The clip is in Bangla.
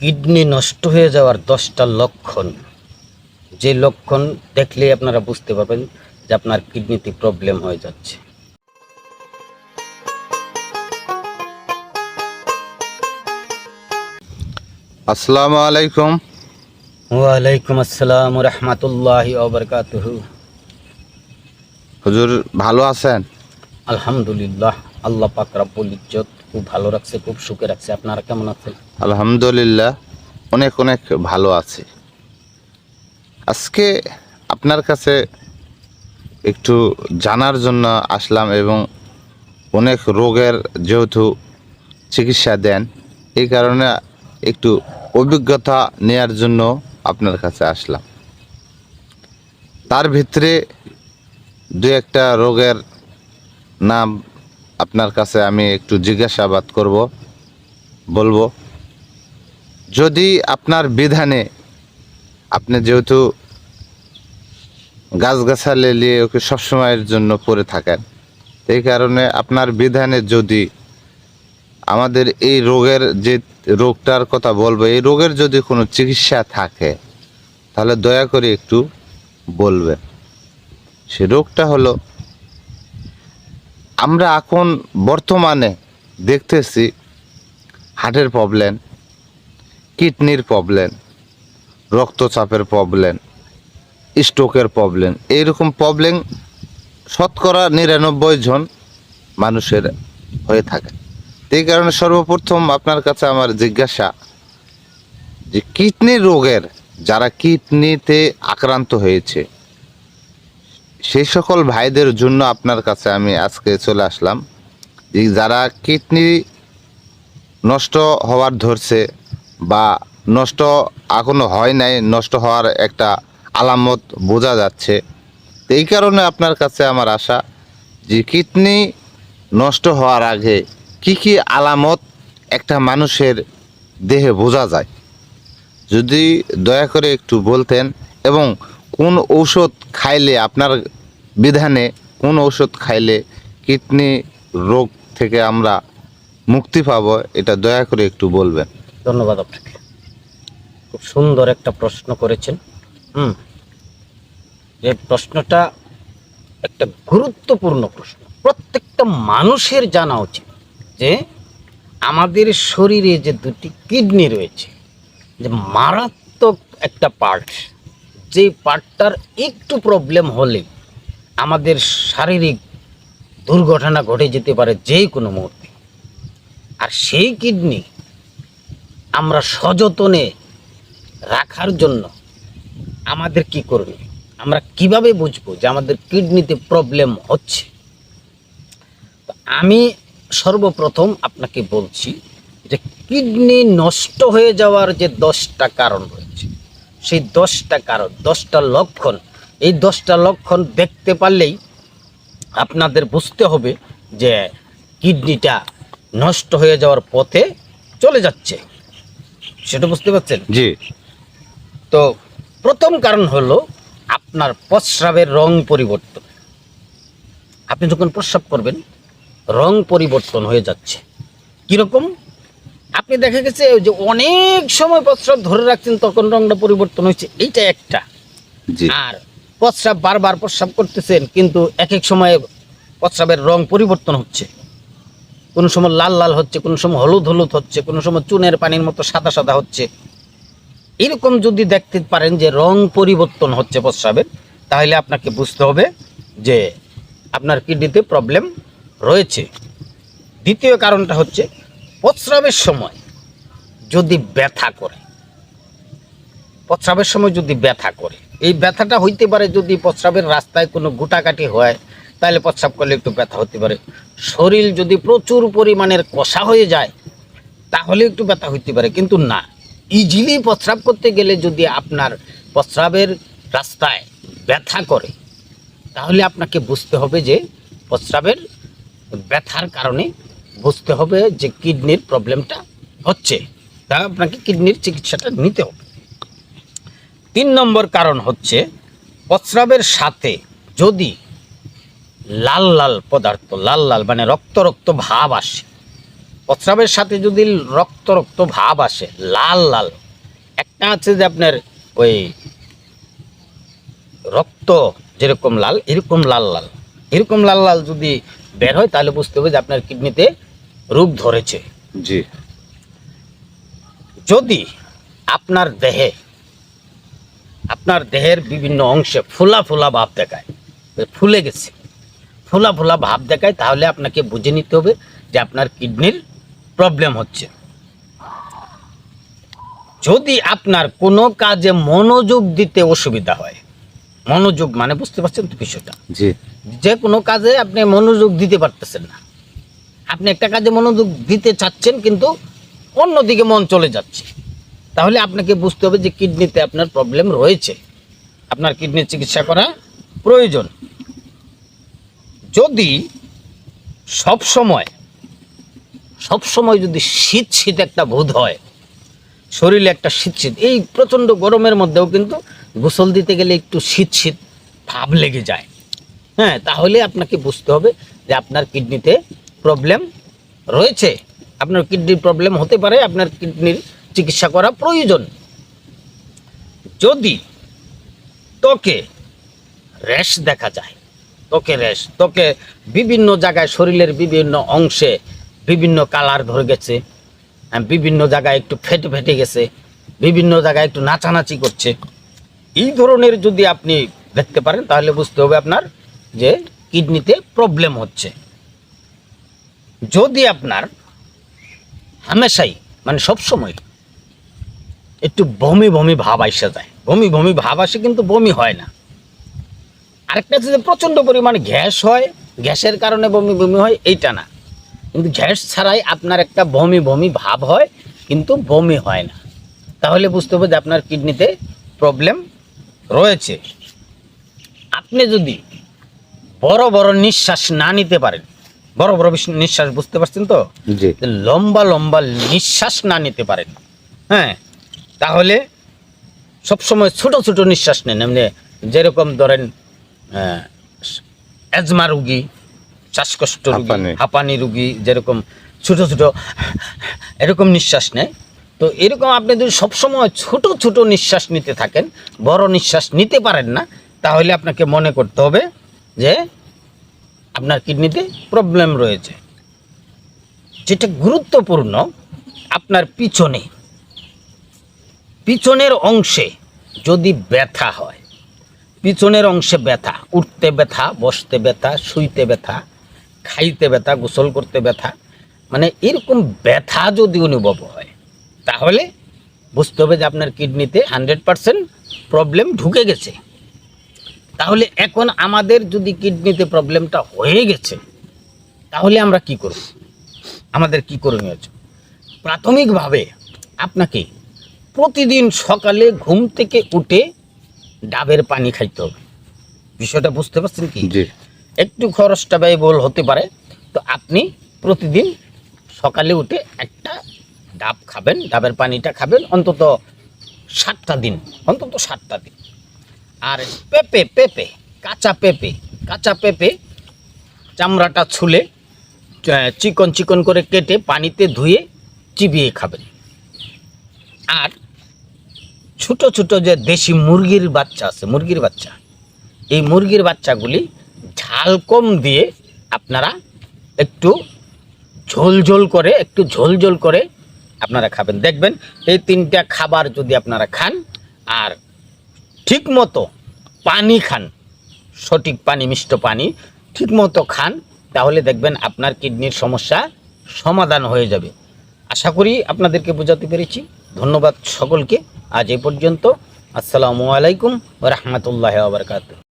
কিডনি নষ্ট হয়ে যাওয়ার দশটা লক্ষণ। যে লক্ষণ দেখলে আপনারা বুঝতে পারবেন যে আপনার কিডনিতে প্রবলেম হয়ে যাচ্ছে। আসসালামু আলাইকুম। ওয়ালাইকুম আসসালাম রহমতুল্লাহ ওবরকাতুহু। হুজুর ভালো আছেন? আলহামদুলিল্লাহ আল্লাহ পাক রাব্বুল ইজ্জত খুব ভালো রাখছে, খুব সুখে রাখছে। আপনারা কেমন আছেন? আলহামদুলিল্লাহ, অনেক অনেক ভালো আছে। আজকে আপনার কাছে একটু জানার জন্য আসলাম এবং অনেক রোগের যেহেতু চিকিৎসা দেন, এই কারণে একটু অভিজ্ঞতা নেয়ার জন্য আপনার কাছে আসলাম। তার ভিতরে দু একটা রোগের নাম আপনার কাছে আমি একটু জিজ্ঞাসাবাদ করব, বলব, যদি আপনার বিধানে আপনি যেহেতু গাছগাছালি নিয়ে ওকে সবসময়ের জন্য পড়ে থাকেন এই কারণে আপনার বিধানে যদি আমাদের এই রোগের যে রোগটার কথা বলব, এই রোগের যদি কোনো চিকিৎসা থাকে, তাহলে দয়া করে একটু বলবেন। সে রোগটা হলো আমরা এখন বর্তমানে দেখতেছি হার্টের প্রবলেম কিডনির প্রবলেম রক্তচাপের প্রবলেম স্ট্রোকের প্রবলেম এইরকম প্রবলেম শতকরা নিরানব্বই জন মানুষের হয়ে থাকে। এই কারণে সর্বপ্রথম আপনার কাছে আমার জিজ্ঞাসা যে কিডনি রোগের, যারা কিডনিতে আক্রান্ত হয়েছে সেই সকল ভাইদের জন্য আপনার কাছে আমি আজকে চলে আসলাম। যে যারা কিডনি নষ্ট হওয়ার ধরছে বা নষ্ট এখনও হয় নাই, নষ্ট হওয়ার একটা আলামত বোঝা যাচ্ছে। এই কারণে আপনার কাছে আমার আশা যে কিডনি নষ্ট হওয়ার আগে কি কি আলামত একটা মানুষের দেহে বোঝা যায়। যদি দয়া করে একটু বলতেন এবং কোন ঔষধ খাইলে আপনার বিধানে কোন ঔষধ খাইলে কিডনি রোগ থেকে আমরা মুক্তি পাবো, এটা দয়া করে একটু বলবেন। ধন্যবাদ আপনাকে। খুব সুন্দর একটা প্রশ্ন করেছেন, হুম? যে প্রশ্নটা একটা গুরুত্বপূর্ণ প্রশ্ন। প্রত্যেকটা মানুষের জানা উচিত যে আমাদের শরীরে যে দুটি কিডনি রয়েছে, যে মারাত্মক একটা পার্ট যে পার্টটার একটু প্রবলেম হলে আমাদের শারীরিক দুর্ঘটনা ঘটে যেতে পারে যে কোনো মুহূর্তে। আর সেই কিডনি আমরা সযতনে রাখার জন্য আমাদের কি করবে? আমরা কীভাবে বুঝব যে আমাদের কিডনিতে প্রবলেম হচ্ছে? আমি সর্বপ্রথম আপনাকে বলছি যে কিডনি নষ্ট হয়ে যাওয়ার যে দশটা কারণ রয়েছে সেই দশটা কারণ দশটা লক্ষণ। এই দশটা লক্ষণ দেখতে পারলেই আপনাদের বুঝতে হবে যে কিডনিটা নষ্ট হয়ে যাওয়ার পথে চলে যাচ্ছে। সেটা বুঝতে পারছেন? জি। তো প্রথম কারণ হলো আপনার প্রস্রাবের রং পরিবর্তন। আপনি যখন প্রস্রাব করবেন রং পরিবর্তন হয়ে যাচ্ছে। কীরকম? আপনি দেখা গেছে যে অনেক সময় প্রস্রাব ধরে রাখছেন তখন রংটা পরিবর্তন হয়েছে। এইটা একটা। আর প্রস্রাব বারবার প্রস্রাব করতেছেন কিন্তু এক এক সময় প্রস্রাবের রং পরিবর্তন হচ্ছে। কোনো সময় লাল লাল হচ্ছে কোনো সময় হলুদ হলুদ হচ্ছে কোনো সময় চুনের পানির মতো সাদা সাদা হচ্ছে। এরকম যদি দেখতে পারেন যে রং পরিবর্তন হচ্ছে প্রস্রাবের তাহলে আপনাকে বুঝতে হবে যে আপনার কিডনিতে প্রবলেম রয়েছে। দ্বিতীয় কারণটা হচ্ছে প্রস্রাবের সময় যদি ব্যথা করে প্রস্রাবের সময় যদি ব্যথা করে, এই ব্যথাটা হইতে পারে যদি প্রস্রাবের রাস্তায় কোনো গুটাকাটি হয়, তাহলে প্রস্রাব করলে একটু ব্যথা হতে পারে। শরীর যদি প্রচুর পরিমাণের কষা হয়ে যায়, তাহলে একটু ব্যথা হইতে পারে, কিন্তু না। ইজিলি প্রস্রাব করতে গেলে যদি আপনার প্রস্রাবের রাস্তায় ব্যথা করে, তাহলে আপনাকে বুঝতে হবে যে প্রস্রাবের ব্যথার কারণে বুঝতে হবে যে কিডনির প্রবলেমটা হচ্ছে। তা আপনাকে কিডনির চিকিৎসাটা নিতে হবে। তিন নম্বর কারণ হচ্ছে প্রস্রাবের সাথে যদি লাল লাল পদার্থ, লাল লাল মানে রক্ত রক্ত ভাব আসে, প্রস্রাবের সাথে যদি রক্ত রক্ত ভাব আসে, লাল লাল, একটা আছে যে আপনার ওই রক্ত যেরকম লাল, এরকম লাল লাল, এরকম লাল লাল যদি বের হয় তাহলে বুঝতে হবে যে আপনার কিডনিতে রোগ ধরেছে। জি। যদি আপনার দেহে আপনার দেহের বিভিন্ন অংশে ফোলা ফোলা ভাব দেখায় ফুলে গেছে ফোলা ফোলা ভাব দেখায় তাহলে আপনাকে বুঝে নিতে হবে যে আপনার কিডনির প্রবলেম হচ্ছে। যদি আপনার কোনো কাজে মনোযোগ দিতে অসুবিধা হয় মনোযোগ মানে বুঝতে পারছেন তো বিষয়টা? জি। যে কোনো কাজে আপনি মনোযোগ দিতে পারতেছেন না। আপনি একটা কাজে মনোযোগ দিতে চাচ্ছেন কিন্তু অন্যদিকে মন চলে যাচ্ছে। তাহলে আপনাকে বুঝতে হবে যে কিডনিতে আপনার প্রবলেম রয়েছে। আপনার কিডনির চিকিৎসা করা প্রয়োজন। যদি সব সময় সব সময় যদি শীত শীত একটা বোধ হয় শরীরে একটা শীত শীত এই প্রচণ্ড গরমের মধ্যেও কিন্তু গোসল দিতে গেলে একটু শীত শীত ভাব লেগে যায়। হ্যাঁ তাহলে আপনাকে বুঝতে হবে যে আপনার কিডনিতে প্রবলেম রয়েছে। আপনার কিডনির প্রবলেম হতে পারে আপনার কিডনির চিকিৎসা করা প্রয়োজন। যদি ত্বকে র্যাশ দেখা যায় ত্বকে র্যাশ ত্বকে বিভিন্ন জায়গায় শরীরের বিভিন্ন অংশে বিভিন্ন কালার ধরে গেছে আহ, বিভিন্ন জায়গায় একটু ফেটে ফেটে গেছে বিভিন্ন জায়গায় একটু নাচানাচি করছে এই ধরনের যদি আপনি দেখতে পারেন, তাহলে বুঝতে হবে আপনার যে কিডনিতে প্রবলেম হচ্ছে। যদি আপনার হামেশাই মানে সব সময় একটু বমি বমি ভাব আইসা যায়, বমি বমি ভাব আসে কিন্তু বমি হয় না। আরেকটা হচ্ছে যে প্রচণ্ড পরিমাণে গ্যাস হয়, গ্যাসের কারণে বমি বমি হয়, এইটা না। কিন্তু গ্যাস ছাড়াই আপনার একটা বমি বমি ভাব হয়, কিন্তু বমি হয় না। তাহলে বুঝতে হবে যে আপনার কিডনিতে প্রবলেম রয়েছে। আপনি যদি বড় বড় নিঃশ্বাস না নিতে পারেন বড় বড় নিঃশ্বাস বুঝতে পারছেন তো? লম্বা লম্বা নিঃশ্বাস না নিতে পারেন হ্যাঁ? তাহলে সবসময় ছোট ছোট নিঃশ্বাস নেন। এমনি যেরকম ধরেন অ্যাজমা রুগী শ্বাসকষ্ট রুগী হাঁপানি। হাঁপানি রুগী যেরকম ছোট ছোট এরকম নিঃশ্বাস নেয়। তো এরকম আপনি যদি সবসময় ছোট ছোট নিঃশ্বাস নিতে থাকেন, বড় নিঃশ্বাস নিতে পারেন না, তাহলে আপনাকে মনে করতে হবে যে আপনার কিডনিতে প্রবলেম রয়েছে। যেটা গুরুত্বপূর্ণ, আপনার পিছনে, পিছনের অংশে যদি ব্যথা হয়, পিছনের অংশে ব্যথা, উঠতে ব্যথা, বসতে ব্যথা, শুইতে ব্যথা, খাইতে ব্যথা, গোসল করতে ব্যথা মানে এরকম ব্যথা যদি অনুভব হয় তাহলে বুঝতে হবে যে আপনার কিডনিতে হান্ড্রেড পারসেন্ট প্রবলেম ঢুকে গেছে। তাহলে এখন আমাদের যদি কিডনিতে প্রবলেমটা হয়ে গেছে তাহলে আমরা কি করব? আমাদের কি করণীয় আছে? প্রাথমিকভাবে আপনাকে প্রতিদিন সকালে ঘুম থেকে উঠে ডাবের পানি খাইতে হবে। বিষয়টা বুঝতে পারছেন কি? একটু খরচটা ব্যয়বহুল হতে পারে। তো আপনি প্রতিদিন সকালে উঠে একটা ডাব খাবেন, ডাবের পানিটা খাবেন অন্তত সাতটা দিন, অন্তত সাতটা দিন। আর পেঁপে পেঁপে, কাঁচা পেঁপে কাঁচা পেঁপে চামড়াটা ছুলে চিকন চিকন করে কেটে পানিতে ধুয়ে চিবিয়ে খাবেন। আর ছোট ছোট যে দেশি মুরগির বাচ্চা আছে, মুরগির বাচ্চা, এই মুরগির বাচ্চাগুলি ঝাল কম দিয়ে আপনারা একটু ঝোল ঝোল করে, একটু ঝোল ঝোল করে আপনারা খাবেন। দেখবেন, এই তিনটা খাবার যদি আপনারা খান, আর ঠিক মতো পানি খান, সঠিক পানি, মিষ্ট পানি ঠিক মতো খান, তাহলে দেখবেন আপনার কিডনির সমস্যা সমাধান হয়ে যাবে। আশা করি আপনাদেরকে বোঝাতে পেরেছি। ধন্যবাদ সকলকে। আজ এই পর্যন্ত। আসসালামু আলাইকুম রহমতুল্লাহ আবরকাত